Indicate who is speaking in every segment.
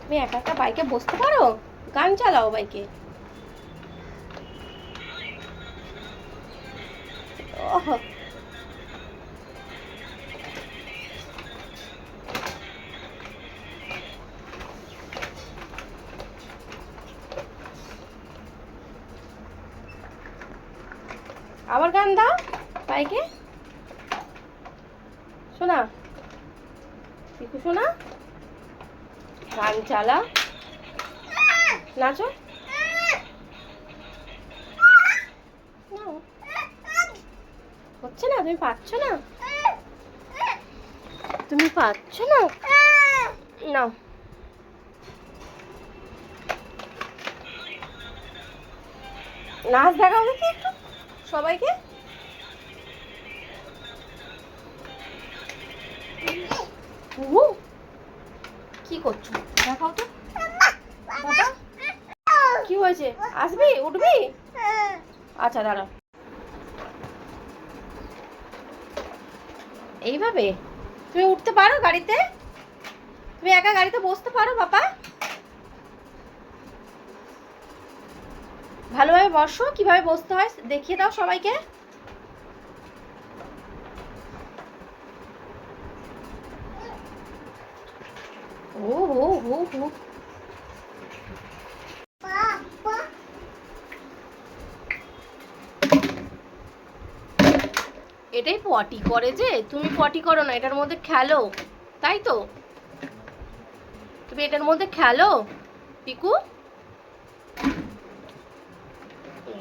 Speaker 1: তুমি একা একা বাইকে বসতে পারো? গান চালাও বাইকে। ওহ আবার গান দাও, বাইকে। শোনা। পিকু, শোনা। গান চালা। নাচো। হচ্ছে না? তুমি পাচ্ছ না? তুমি পাচ্ছ না? নাও। নাচ দেখাও দেখি একটু। সবাইকে? কি করছ? দেখাও তো। কি হয়েছে? আসবি? উঠবি? আচ্ছা দাঁড়া। এইভাবে? তুমি উঠতে পারো গাড়িতে? তুমি একা গাড়িতে বসতে পারো, বাবা? ভালোভাবে বসো, কীভাবে বসতে হয় দেখিয়ে দাও সবাইকে। ও হো হো হো এটাই পটি করে যে, তুমি পটি করো না, এটার মধ্যে খেলো, তাই তো? তুমি এটার মধ্যে খেলো, পিকু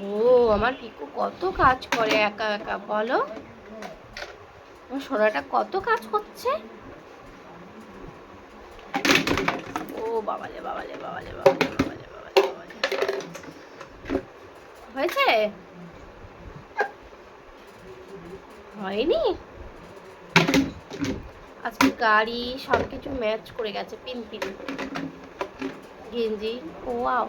Speaker 1: ও আমার পিকু কত কাজ করে একা একা, বলো? আমার সোনাটা কত কাজ করছে? ও বাবালে বাবালে বাবালে বাবালে বাবালে বাবালে বাবালে। হয়েছে? হয়নি? আজকে গাড়ি সব কিছু ম্যাচ করে গেছে, পিন পিন। গেঞ্জি, ও ওয়াও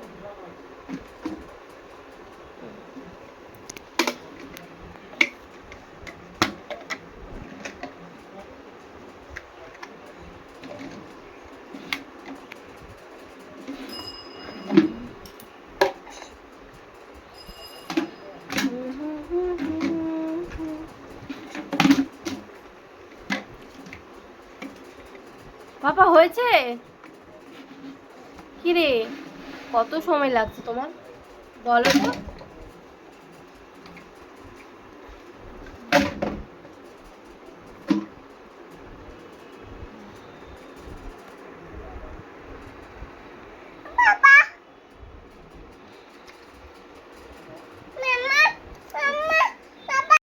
Speaker 1: পাপা হয়েছে? কিরে কত সময় লাগছে তোমার? বলো তো।